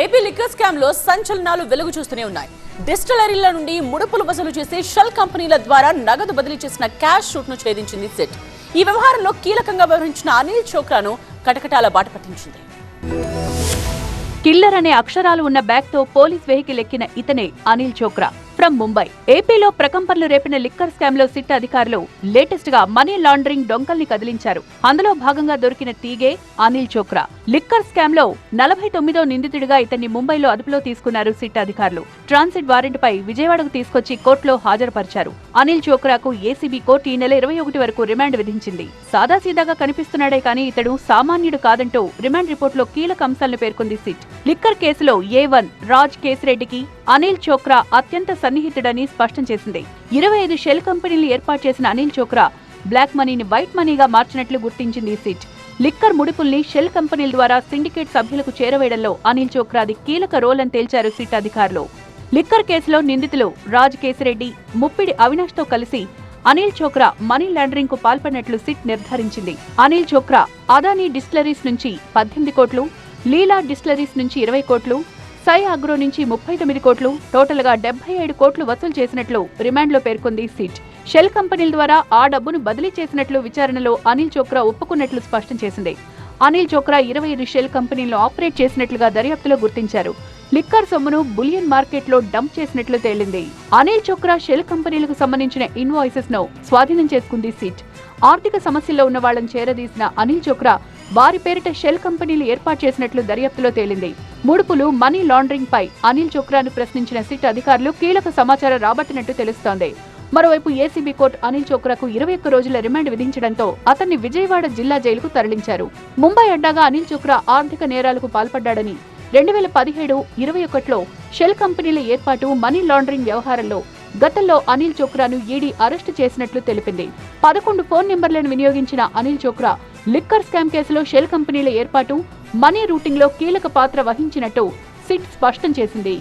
AP liquor స్కామ్లో సంచలనాలు వెలుగు చూస్తూనే ఉన్నాయి. డిస్టిలరీల నుండి ముడుపులు వసూలు చేసి షెల్ కంపెనీల ద్వారా నగదు బదిలీ చేసిన క్యాష్ షూట్ను ఛేదించింది సెట్. ఈ వ్యవహారంలో కీలకంగా వ్యవహరించిన అనిల్ చోక్రాను కటకటాల బాట పట్టించింది. కిల్లర్ అనే అక్షరాలు ఉన్న బ్యాగ్తో పోలీస్ వెహికల్ ఎక్కిన ఇతనే అనిల్ చోక్రా. ఫ్రమ్ ముంబై. ఏపీలో ప్రకంపనలు రేపిన లిక్కర్ స్కామ్లో సిట్ అధికారులు లేటెస్ట్గా మనీ లాండరింగ్ డొంకల్ని కదిలించారు. అందులో భాగంగా దొరికిన తీగే అనిల్ చోక్రా. లిక్కర్ స్కామ్లో నలభై తొమ్మిదో నిందితుడిగా ఇతన్ని ముంబైలో అదుపులో తీసుకున్నారు సిట్ అధికారులు. ట్రాన్సిట్ వారెంట్ పై విజయవాడకు తీసుకొచ్చి కోర్టులో హాజరుపరిచారు. అనిల్ చోక్రాకు ఏసీబీ కోర్టు ఈ నెల ఇరవై ఒకటి వరకు రిమాండ్ విధించింది. సాదాసీదాగా కనిపిస్తున్నాడే కానీ ఇతడు సామాన్యుడు కాదంటూ రిమాండ్ రిపోర్టులో కీలక అంశాలను పేర్కొంది సిట్. లిక్కర్ కేసులో ఏ వన్ రాజ్ కేసిరెడ్డికి అనిల్ చోక్రా అత్యంత సన్నిహితుడని స్పష్టం చేసింది. ఇరవై ఐదు షెల్ కంపెనీలు ఏర్పాటు చేసిన అనిల్ చోక్రా బ్లాక్ మనీని వైట్ మనీగా మార్చినట్లు గుర్తించింది సిట్. లిక్కర్ ముడిపుల్ని షెల్ కంపెనీల ద్వారా సిండికేట్ సభ్యులకు చేరవేయడంలో అనిల్ చోక్రాది కీలక రోల్ అని తేల్చారు సిట్ అధికారులు. లిక్కర్ కేసులో నిందితులు రాజ్ కేసిరెడ్డి ముప్పిడి అవినాష్తో కలిసి అనిల్ చోక్రా మనీ లాండరింగ్కు పాల్పడినట్లు సిట్ నిర్ధారించింది. అనిల్ చోక్రా అదానీ డిస్టిలరీస్ నుంచి పద్దెనిమిది కోట్లు లీలా డిస్టిలరీస్ నుంచి ఇరవై కోట్లు సై అగ్రో నుంచి ముప్పై తొమ్మిది కోట్లు టోటల్గా డెబ్బై ఏడు కోట్లు వసూలు చేసినట్లు రిమాండ్లో పేర్కొంది సిట్. షెల్ కంపెనీల ద్వారా ఆ డబ్బును బదిలీ చేసినట్లు విచారణలో అనిల్ చోక్రా ఒప్పుకున్నట్లు స్పష్టం చేసింది. అనిల్ చోక్రా ఇరవై ఐదు షెల్ కంపెనీలను ఆపరేట్ చేసినట్లుగా దర్యాప్తులో గుర్తించారు. లిక్కర్ సొమ్మును బులియన్ మార్కెట్లో డంప్ చేసినట్లు తేలింది. అనిల్ చోక్రా షెల్ కంపెనీలకు సంబంధించిన ఇన్వాయిసెస్ను స్వాధీనం చేసుకుంది సిట్. ఆర్థిక సమస్యల్లో ఉన్న వాళ్ళని చేరదీసిన అనిల్ చోక్రా వారి పేరిట షెల్ కంపెనీలు ఏర్పాటు చేసినట్లు దర్యాప్తులో తేలింది. ముడుపులు మనీ లాండరింగ్ పై అనిల్ చోక్రాను ప్రశ్నించిన సిట్ అధికారులు కీలక సమాచారం రాబట్టినట్టు తెలుస్తోంది. మరోవైపు ఏసీబీ కోర్టు అనిల్ చోక్రాకు ఇరవై ఒక్క రోజుల రిమాండ్ విధించడంతో అతన్ని విజయవాడ జిల్లా జైలుకు తరలించారు. ముంబై అడ్డాగా అనిల్ చోక్రా ఆర్థిక నేరాలకు పాల్పడ్డాడని రెండు వేల పదిహేడు ఇరవై ఒకటిలో షెల్ కంపెనీల ఏర్పాటు మనీ లాండరింగ్ వ్యవహారంలో గతంలో అనిల్ చోక్రాను ఈడీ అరెస్టు చేసినట్లు తెలిపింది. పదకొండు ఫోన్ నెంబర్లను వినియోగించిన అనిల్ చోక్రా లిక్కర్ స్కామ్ కేసులో షెల్ కంపెనీల ఏర్పాటు మనీ రూటింగ్లో కీలక పాత్ర వహించినట్టు సిట్ స్పష్టం చేసింది.